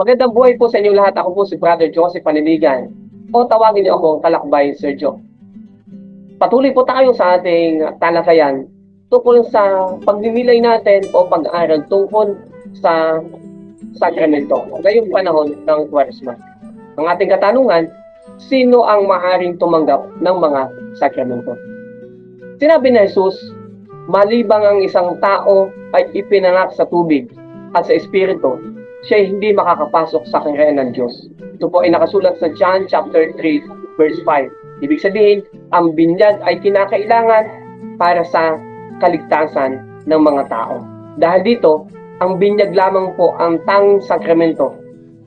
Magandang buhay po sa inyong lahat. Ako po si Brother Joseph Paniligan. O tawagin niyo ako Kalakbay Sir Joe. Patuloy po tayo sa ating talakayan tungkol sa pagninilay natin o pag-aaral tungkol sa sakramento ngayong panahon ng Kwaresma. Ang ating katanungan, sino ang maaaring tumanggap ng mga sakramento? Sinabi ni Jesus, malibang ang isang tao ay ipinanak sa tubig at sa Espiritu, siya hindi makakapasok sa kaharian ng Diyos. Ito po ay nakasulat sa John chapter 3 verse 5. Ibig sabihin, ang binyag ay kinakailangan para sa kaligtasan ng mga tao. Dahil dito, ang binyag lamang po ang tanging sakramento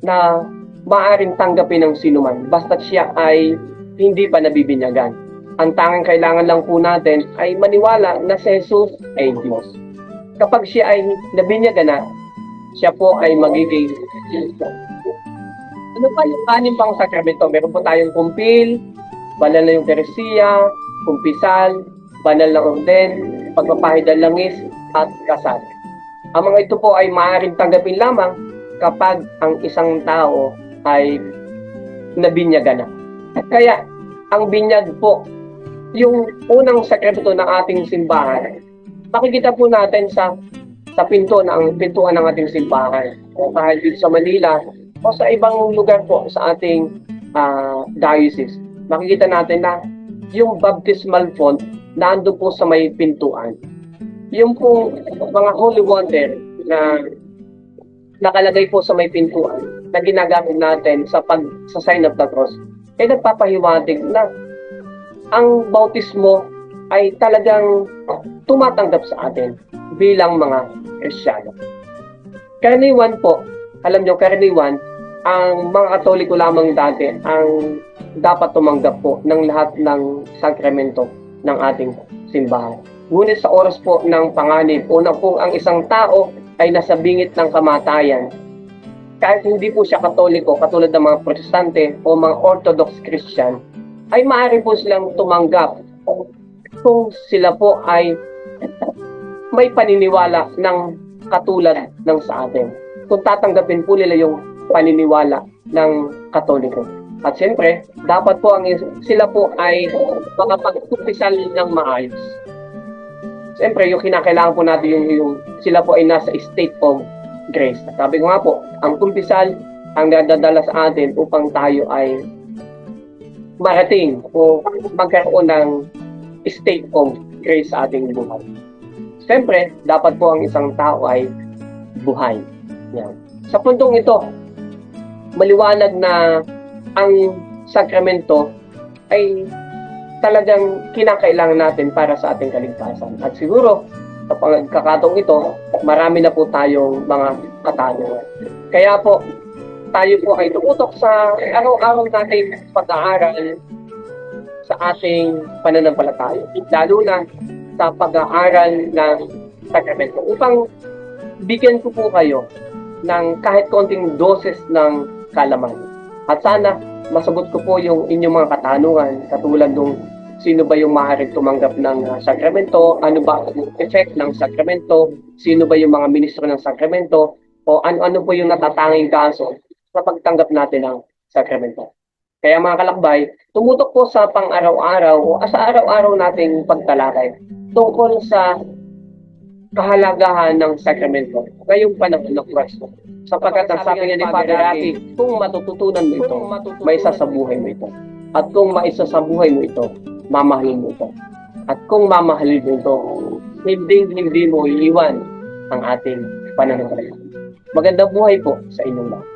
na maaaring tanggapin ng sinuman basta siya ay hindi pa nabibinyagan. Ang tanging kailangan lang po natin ay maniwala na si Jesus ay Diyos. Kapag siya ay nabinyagan na, siya po ay magiging ano pa yung anim pang sakramento? Meron po tayong kumpil, banal na yung teresiya, kumpisal, banal na orden, pagpapahid ng langis, at kasal. Ang mga ito po ay maaaring tanggapin lamang kapag ang isang tao ay nabinyagan na. Kaya, ang binyag po, yung unang sakramento ng ating simbahan, makikita po natin sa sa pinto ng pintuan ng ating simbahan. O kahit dito sa Manila o sa ibang lugar po sa ating ah, diocese. Makikita natin na yung baptismal font nando po sa may pintuan. Yung pong mga holy water na nakalagay po sa may pintuan na ginagamit natin sa pag sa sign of the cross ay nagpapahiwatig na ang bautismo ay talagang tumatanggap sa atin bilang mga Kristiyano. Karaniwan po, alam nyo, karaniwan, ang mga katoliko lamang dati ang dapat tumanggap po ng lahat ng sakramento ng ating simbahan. Ngunit sa oras po ng panganib, una po ang isang tao ay nasa bingit ng kamatayan. Kahit hindi po siya katoliko, katulad ng mga protestante o mga orthodox Christian, ay maaari po silang tumanggap kung sila po ay may paniniwala ng katulad ng sa atin. Kung tatanggapin po nila yung paniniwala ng katoliko. At siyempre, dapat po ang sila po ay makapagkumpisal ng maayos. Siyempre, yung kinakailangan po natin yung, yung sila po ay nasa state of grace. Sabi ko nga po, ang kumpisal ang nadadala sa atin upang tayo ay marating o magkaroon ng state of grace sa ating buhay. Siyempre, dapat po ang isang tao ay buhay. Yan. Sa puntong ito, maliwanag na ang sakramento ay talagang kinakailangan natin para sa ating kaligtasan. At siguro, sa pagkakataong ito, marami na po tayong mga katanungan. Kaya po, tayo po ay tumutok sa araw-araw nating pag-aaral sa ating pananampalataya. Lalo na sa pag-aaral ng sakramento. Upang bigyan ko po kayo ng kahit konting doses ng kalaman. At sana masagot ko po yung inyong mga katanungan. Katulad nung sino ba yung maaaring tumanggap ng uh, sakramento, ano ba ang effect ng sakramento, sino ba yung mga ministro ng sakramento, o ano-ano po yung natatanging kaso sa pagtanggap natin ng sakramento. Kaya mga kalakbay, tumutok po sa pang-araw-araw o sa araw-araw nating pagtalakay tungkol sa kahalagahan ng sakramento ngayong panahon ng Kristo. Sapagkat ang sabi nga ni Father Rocky, kung matututunan mo ito, may isa sa buhay mo ito. At kung maisa sa buhay mo ito, mamahalin mo ito. At kung mamahalin mo ito, hindi hindi mo iiwan ang ating pananampalataya. Magandang buhay po sa inyong lahat.